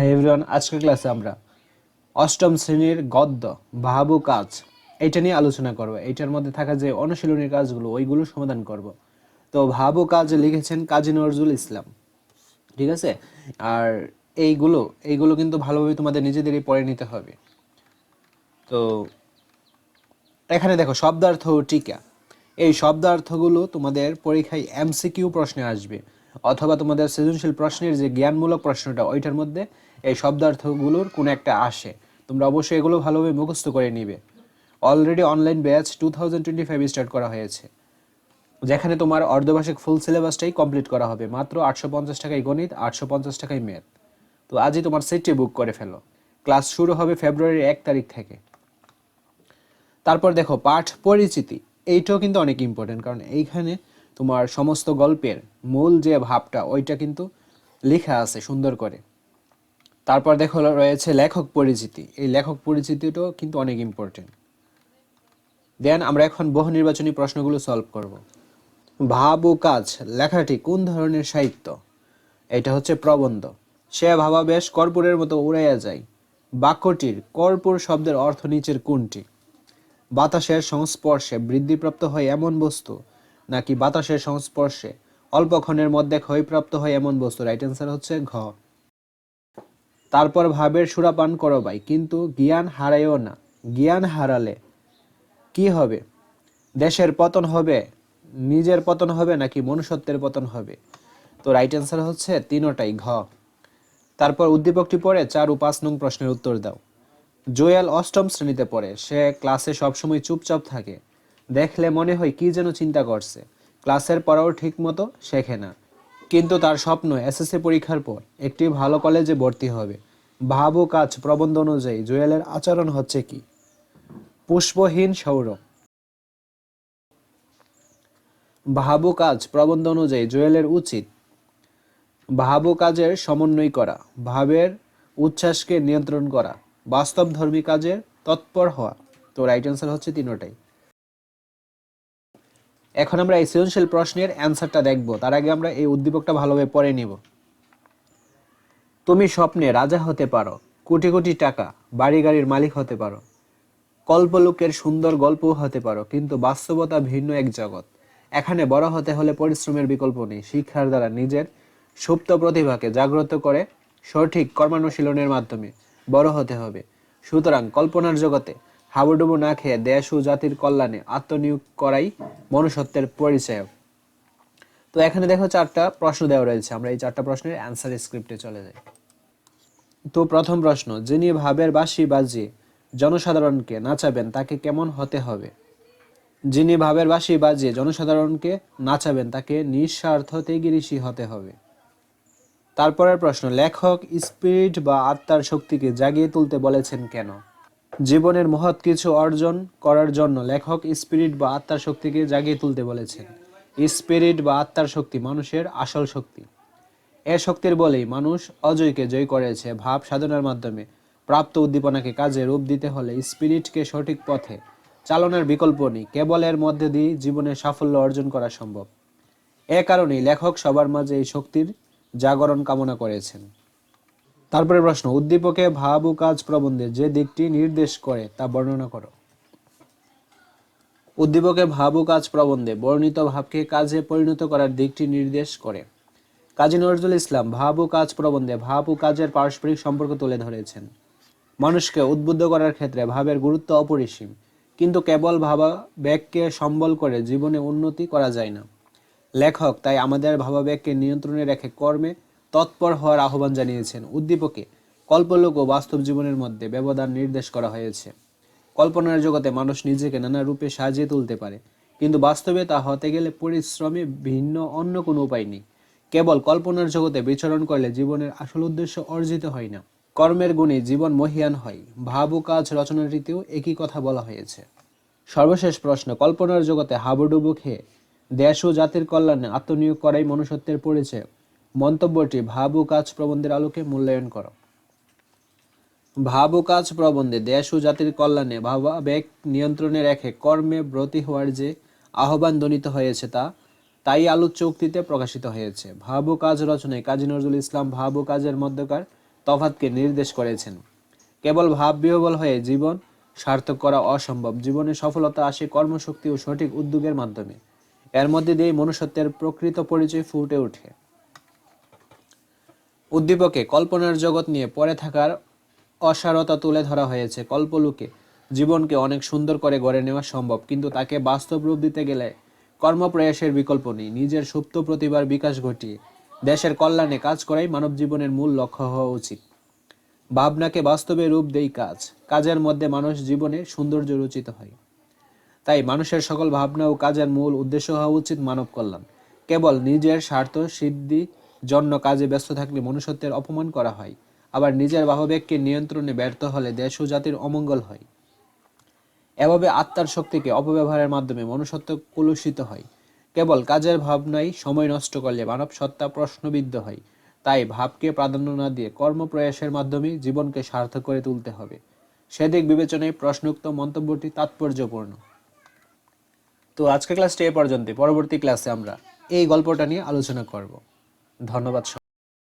Hi everyone আজকের ক্লাসে আমরা অষ্টম শ্রেণির গদ্য ভাবু কাজ এটা নিয়ে আলোচনা করব। এটার মধ্যে থাকা যে অনুশীলনী কাজগুলো, ওইগুলো সমাধান করব। তো ভাবু কাজ লিখেছেন কাজী নজরুল ইসলাম। ঠিক আছে? আর এইগুলো এইগুলো কিন্তু ভালোভাবে তোমাদের নিজেদেরই পড়ে নিতে হবে। তো এখানে দেখো, শব্দার্থ ও টিকা। এই শব্দার্থগুলো তোমাদের পরীক্ষায় এমসিকিউ প্রশ্নে আসবে। অথবা তোমাদের সৃজনশীল প্রশ্নের যে জ্ঞানমূলক প্রশ্নটা, ওইটার মধ্যে এই শব্দার্থগুলোর কোনো একটা আসে। তোমরা অবশ্যই এগুলো ভালোভাবে মুখস্থ করে নিবে। Already online batch two thousand twenty five start করা হয়েছে। যেখানে তোমার অর্ধবার্ষিক ফুল সিলেবাসটাই কমপ্লিট করা হবে। মাত্র আটশো পঞ্চাশ টাকায় গণিত, আটশো পঞ্চাশ টাকায় ম্যাথ তো আজই তোমার সেটটি বুক করে ফেলো। ক্লাস শুরু হবে ফেব্রুয়ারির এক তারিখ থেকে। তারপর দেখো, পাঠ পরিচিতি। এইটাও কিন্তু অনেক ইম্পর্টেন্ট কারণ এইখানে তোমার সমস্ত গল্পের মূল যে ভাবটা, ওইটা কিন্তু লেখা আছে সুন্দর করে। তারপর দেখো রয়েছে লেখক পরিচিতি। এই লেখক পরিচিতিটাও কিন্তু অনেক ইম্পর্টেন্ট দেন আমরা এখন বহু নির্বাচনী প্রশ্নগুলো সলভ করব। ভাব ও কাজ, লেখাটি কোন ধরনের সাহিত্য? এটা হচ্ছে প্রবন্ধ। সে ভাবাবেশ কর্পূরের মতো উড়াইয়া যায়। বাক্যটির কর্পূর শব্দের অর্থ নিচের কোনটি? বাতাসের সংস্পর্শে বৃদ্ধিপ্রাপ্ত হয় এমন বস্তু, নাকি বাতাসের সংস্পর্শে অল্পক্ষণের মধ্যে ক্ষয়প্রাপ্ত হয় এমন বস্তু? রাইট অ্যান্সার হচ্ছে ঘ। তারপর ভাবের সুরাপান করো ভাই, কিন্তু জ্ঞান হারাইও না। জ্ঞান হারালে কি হবে? দেশের পতন হবে? নিজের পতন হবে নাকি মনুষ্যত্বের পতন হবে? তো রাইট অ্যান্সার হচ্ছে তিনোটাই, ঘ। তারপর উদ্দীপকটি পড়ে, চার ও পাঁচ নং প্রশ্নের উত্তর দাও। জোয়াল অষ্টম শ্রেণীতে পড়ে, সে ক্লাসে সবসময় চুপচাপ থাকে। দেখলে মনে হয় কি যেন চিন্তা করছে। ক্লাসের পড়াও ঠিক মতো শেখে না। কিন্তু তার স্বপ্ন এসএসসি পরীক্ষার পর একটি ভালো কলেজে ভর্তি হবে। ভাব ও কাজ প্রবন্ধ অনুযায়ী জুয়েলের আচরণ হচ্ছে কি? পুষ্পহীন সৌরভ। ভাবু কাজ প্রবন্ধ অনুযায়ী জুয়েলের উচিত ভাবু কাজের সমন্বয় করা, ভাবের উচ্ছ্বাসকে নিয়ন্ত্রণ করা, বাস্তবধর্মী কাজের তৎপর হওয়া। তো রাইট অ্যান্সার হচ্ছে তিনোটাই। এখন আমরা এই সৃজনশীল প্রশ্নের অ্যান্সারটা দেখব। তার আগে আমরা এই উদ্দীপকটা ভালোভাবে পড়ে নিব। তুমি স্বপ্নে রাজা হতে পারো, কোটি কোটি টাকা, বাড়ি গাড়ির মালিক হতে পারো, কল্পলোকের সুন্দর গল্পও হতে পারো, কিন্তু বাস্তবতা ভিন্ন এক জগৎ। এখানে বড় হতে হলে পরিশ্রমের বিকল্প নেই, শিক্ষার দ্বারা নিজের সুপ্ত প্রতিভাকে জাগ্রত করে সঠিক কর্মানুশীলনের মাধ্যমে বড় হতে হবে। সুতরাং কল্পনার জগতে হাবুডুবু না খেয়ে দেশ ও জাতির কল্যাণে আত্মনিয়োগ করাই মনুষ্যত্বের পরিচয়। তো এখানে দেখো চারটা প্রশ্ন দেওয়া রয়েছে। আমরা এই চারটা প্রশ্নের অ্যান্সার স্ক্রিপ্টে চলে যাই। তো প্রথম প্রশ্ন, যিনি ভাবের বাঁশি বাজিয়ে জনসাধারণকে নাচাবেন তাকে কেমন হতে হবে? যিনি ভাবের বাঁশি বাজিয়ে জনসাধারণকে নাচাবেন তাকে নিঃস্বার্থ ঋষি হতে হবে। তারপরের প্রশ্ন, লেখক, স্পিরিট বা আত্মার শক্তিকে জাগিয়ে তুলতে বলেছেন কেন? জীবনের মহৎ কিছু অর্জন করার জন্য লেখক স্পিরিট বা আত্মার শক্তিকে জাগিয়ে তুলতে বলেছেন। স্পিরিট বা আত্মার শক্তি মানুষের আসল শক্তি। এ শক্তির বলেই মানুষ অজয়কে জয় করেছে ভাব সাধনার মাধ্যমে। প্রাপ্ত উদ্দীপনাকে কাজে রূপ দিতে হলে স্পিরিটকে সঠিক পথে চালনার বিকল্প নেই, কেবল এর মধ্যে দিয়ে জীবনের সাফল্য অর্জন করা সম্ভব। এ কারণেই লেখক সবার মাঝে এই শক্তির জাগরণ কামনা করেছেন। তারপরে প্রশ্ন, উদ্দীপকে ভাব ও কাজ প্রবন্ধে যে দিকটি নির্দেশ করে তা বর্ণনা করো। উদ্দীপকে ভাব ও কাজ প্রবন্ধে বর্ণিত ভাবকে কাজে পরিণত করার দিকটি নির্দেশ করে। কাজী নজরুল ইসলাম ভাব ও কাজ প্রবন্ধে ভাব ও কাজের পারস্পরিক সম্পর্ক তুলে ধরেছেন। মানুষকে উদ্বুদ্ধ করার ক্ষেত্রে ভাবের গুরুত্ব অপরিসীম, কিন্তু কেবল ভাবা ব্যাগকে সম্বল করে জীবনে উন্নতি করা যায় না। লেখক তাই আমাদের ভাবাবেগকে নিয়ন্ত্রণে রেখে কর্মে তৎপর হওয়ার আহ্বান জানিয়েছেন। উদ্দীপকে কল্পলোক ও বাস্তব জীবনের মধ্যে ব্যবধান নির্দেশ করা হয়েছে। কল্পনার জগতে মানুষ নিজেকে নানা রূপে সাজিয়ে তুলতে পারে, কিন্তু বাস্তবে তা হতে গেলে পরিশ্রমে ভিন্ন অন্য কোনো উপায় নেই। কেবল কল্পনার জগতে বিচরণ করলে জীবনের আসল উদ্দেশ্য অর্জিত হয় না। কর্মের গুণে জীবন মহিয়ান হয়। ভাব ও কাজ রচনাটিতেও একই কথা বলা হয়েছে। সর্বশেষ প্রশ্ন, কল্পনার জগতে হাবুডুবু খেয়ে দেশ ও জাতির কল্যাণে আত্মনিয়োগ করাই মনুষ্যত্বের পরিচয়? মন্তব্যটি ভাব ও কাজ প্রবন্ধের আলোকে মূল্যায়ন করো। ভাব ও কাজ প্রবন্ধে দেশ ও জাতির কল্যাণে ভাবাবেগ নিয়ন্ত্রণে রেখে কর্মে ব্রতী হওয়ার যে আহ্বান ধ্বনিত হয়েছে তা, তাই আলোচ্য উক্তিতে প্রকাশিত হয়েছে। ভাব ও কাজ রচনায় কাজী নজরুল ইসলাম ভাব ও কাজের মধ্যকার তফাতকে নির্দেশ করেছেন। কেবল ভাব বিহবল হয়ে জীবন সার্থক করা অসম্ভব। জীবনে সফলতা আসে কর্মশক্তি ও সঠিক উদ্যোগের মাধ্যমে। এর মধ্যে দিয়ে মনুষ্যত্বের প্রকৃত পরিচয় ফুটে ওঠে। উদ্দীপকে কল্পনার জগৎ নিয়ে পড়ে থাকার অসারতা তুলে ধরা হয়েছে কল্পলোকে। জীবনকে অনেক সুন্দর করে গড়ে নেওয়া সম্ভব, কিন্তু তাকে বাস্তব রূপ দিতে গেলে কর্মপ্রয়াসের বিকল্প নেই। নিজের সুপ্ত প্রতিভার বিকাশ ঘটিয়ে দেশের কল্যাণে কাজ করাই মানব জীবনের মূল লক্ষ্য হওয়া উচিত। ভাবনাকে বাস্তবে রূপ দেই কাজ। কাজের মধ্যে মানুষ জীবনে সৌন্দর্য রচিত হয়। তাই মানুষের সকল ভাবনা ও কাজের মূল উদ্দেশ্য হওয়া উচিত মানব কল্যাণ। কেবল নিজের স্বার্থ, সিদ্ধি জন্য কাজে ব্যস্ত থাকলে মনুষ্যত্বের অপমান করা হয়। আবার নিজের ভাববেগকে নিয়ন্ত্রণে ব্যর্থ হলে দেশ ও জাতির অমঙ্গল হয়। এভাবে আত্মার শক্তিকে অপব্যবহারের মাধ্যমে মনুষ্যত্ব কলুষিত হয়। কেবল কাজের ভাবনাই সময় নষ্ট করলে মানব সত্তা প্রশ্নবিদ্ধ হয়। তাই ভাবকে প্রাধান্য না দিয়ে কর্মপ্রয়াসের মাধ্যমে জীবনকে সার্থক করে তুলতে হবে। সেদিক বিবেচনায় প্রশ্নোক্ত মন্তব্যটি তাৎপর্যপূর্ণ। তো আজকের ক্লাসটি এ পর্যন্ত পরবর্তী ক্লাসে আমরা এই গল্পটা নিয়ে আলোচনা করব। ধন্যবাদ।